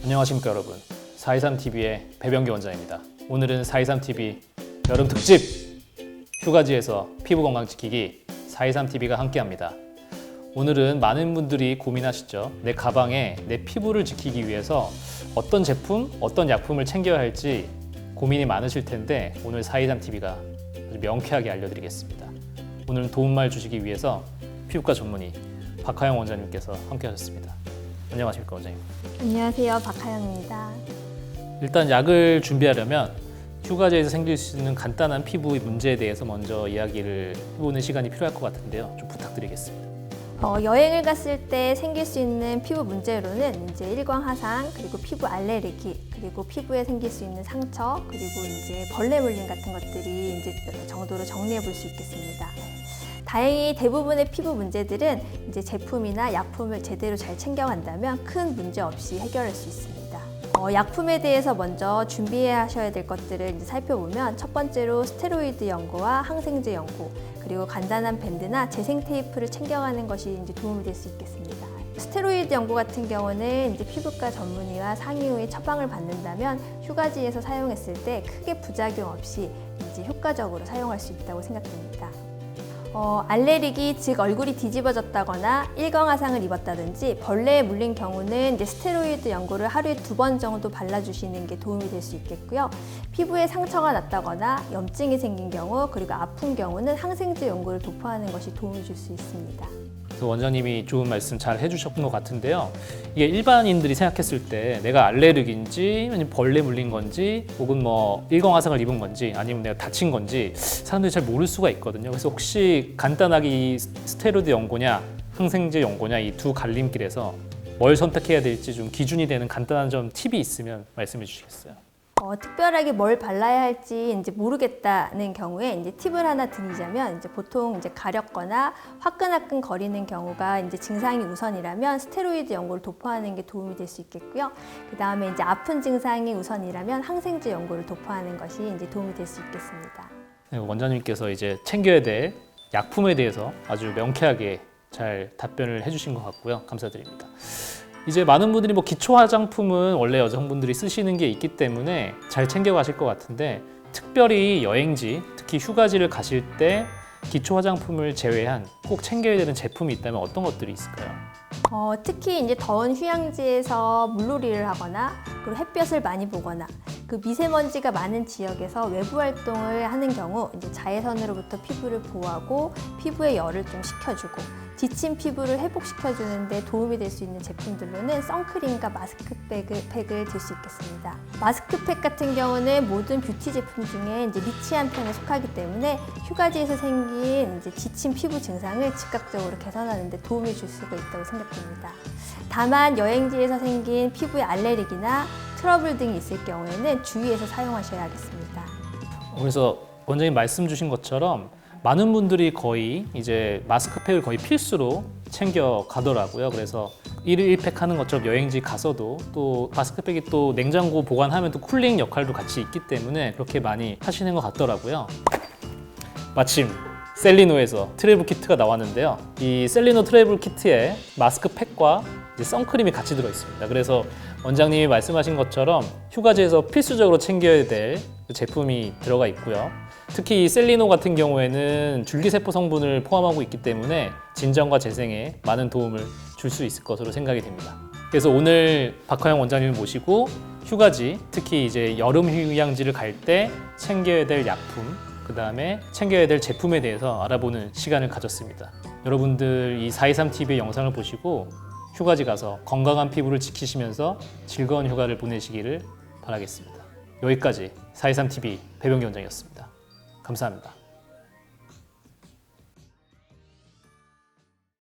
안녕하십니까 여러분. 423TV의 배병기 원장입니다. 오늘은 423TV 여름 특집 휴가지에서 피부 건강 지키기 423TV가 함께합니다. 오늘은 많은 분들이 고민하시죠. 내 가방에 내 피부를 지키기 위해서 어떤 제품, 어떤 약품을 챙겨야 할지 고민이 많으실 텐데 오늘 423TV가 아주 명쾌하게 알려드리겠습니다. 오늘은 도움말 주시기 위해서 피부과 전문의 박하영 원장님께서 함께 하셨습니다 안녕하십니까 원장님 안녕하세요. 박하영입니다. 일단 약을 준비하려면 휴가지에서 생길 수 있는 간단한 피부 문제에 대해서 먼저 이야기를 해보는 시간이 필요할 것 같은데요. 좀 부탁드리겠습니다. 어, 여행을 갔을 때 생길 수 있는 피부 문제로는 이제 일광 하상, 그리고 피부 알레르기, 그리고 피부에 생길 수 있는 상처, 그리고 이제 벌레 물림 같은 것들이 이제 정도로 정리해 볼 수 있겠습니다. 다행히 대부분의 피부 문제들은 이제 제품이나 약품을 제대로 잘 챙겨간다면 큰 문제 없이 해결할 수 있습니다. 어, 약품에 대해서 먼저 준비하셔야 될 것들을 이제 살펴보면 첫 번째로 스테로이드 연고와 항생제 연고 그리고 간단한 밴드나 재생 테이프를 챙겨가는 것이 이제 도움이 될 수 있겠습니다. 스테로이드 연고 같은 경우는 이제 피부과 전문의와 상의 후에 처방을 받는다면 휴가지에서 사용했을 때 크게 부작용 없이 이제 효과적으로 사용할 수 있다고 생각됩니다. 어, 알레르기, 즉 얼굴이 뒤집어졌다거나 일광화상을 입었다든지 벌레에 물린 경우는 이제 스테로이드 연고를 하루에 두 번 정도 발라주시는 게 도움이 될 수 있겠고요. 피부에 상처가 났다거나 염증이 생긴 경우 그리고 아픈 경우는 항생제 연고를 도포하는 것이 도움이 줄수 있습니다. 그래서 원장님이 좋은 말씀 잘 해주셨던 것 같은데요. 이게 일반인들이 생각했을 때 내가 알레르기인지 아니면 벌레 물린 건지 혹은 뭐 일광화상을 입은 건지 아니면 내가 다친 건지 사람들이 잘 모를 수가 있거든요. 그래서 혹시 간단하게 이 스테로이드 연고냐 항생제 연고냐 이 두 갈림길에서 뭘 선택해야 될지 좀 기준이 되는 간단한 좀 팁이 있으면 말씀해 주시겠어요? 어, 특별하게 뭘 발라야 할지 이제 모르겠다는 경우에 이제 팁을 하나 드리자면 이제 보통 이제 가렵거나 화끈화끈 거리는 경우가 이제 증상이 우선이라면 스테로이드 연고를 도포하는 게 도움이 될 수 있겠고요. 그 다음에 이제 아픈 증상이 우선이라면 항생제 연고를 도포하는 것이 이제 도움이 될 수 있겠습니다. 네, 원장님께서 이제 챙겨야 될 약품에 대해서 아주 명쾌하게 잘 답변을 해주신 것 같고요. 감사드립니다. 이제 많은 분들이 뭐 기초 화장품은 원래 여성분들이 쓰시는 게 있기 때문에 잘 챙겨 가실 것 같은데 특별히 여행지, 특히 휴가지를 가실 때 기초 화장품을 제외한 꼭 챙겨야 되는 제품이 있다면 어떤 것들이 있을까요? 어, 특히 이제 더운 휴양지에서 물놀이를 하거나 그리고 햇볕을 많이 보거나 그 미세먼지가 많은 지역에서 외부 활동을 하는 경우 이제 자외선으로부터 피부를 보호하고 피부의 열을 좀 식혀주고 지친 피부를 회복시켜주는데 도움이 될 수 있는 제품들로는 선크림과 마스크팩을 팩을 들 수 있겠습니다. 마스크팩 같은 경우는 모든 뷰티 제품 중에 이제 리치한 편에 속하기 때문에 휴가지에서 생긴 이제 지친 피부 증상을 즉각적으로 개선하는 데 도움이 줄 수가 있다고 생각됩니다. 다만 여행지에서 생긴 피부에 알레르기나 트러블 등이 있을 경우에는 주의해서 사용하셔야 하겠습니다. 그래서 원장님 말씀 주신 것처럼 많은 분들이 거의 이제 마스크팩을 거의 필수로 챙겨 가더라고요. 그래서 1일 1팩 하는 것처럼 여행지 가서도 또 마스크팩이 또 냉장고 보관하면 또 쿨링 역할도 같이 있기 때문에 그렇게 많이 하시는 것 같더라고요. 마침 셀리노에서 트래블 키트가 나왔는데요. 이 셀리노 트래블 키트에 마스크팩과 선크림이 같이 들어 있습니다. 그래서 원장님이 말씀하신 것처럼 휴가지에서 필수적으로 챙겨야 될 제품이 들어가 있고요. 특히 이 셀리노 같은 경우에는 줄기세포 성분을 포함하고 있기 때문에 진정과 재생에 많은 도움을 줄 수 있을 것으로 생각이 됩니다. 그래서 오늘 박화영 원장님을 모시고 휴가지, 특히 이제 여름 휴양지를 갈 때 챙겨야 될 약품, 그 다음에 챙겨야 될 제품에 대해서 알아보는 시간을 가졌습니다. 여러분들 이 423TV의 영상을 보시고 휴가지 가서 건강한 피부를 지키시면서 즐거운 휴가를 보내시기를 바라겠습니다. 여기까지 423TV 배병기 원장이었습니다. 감사합니다.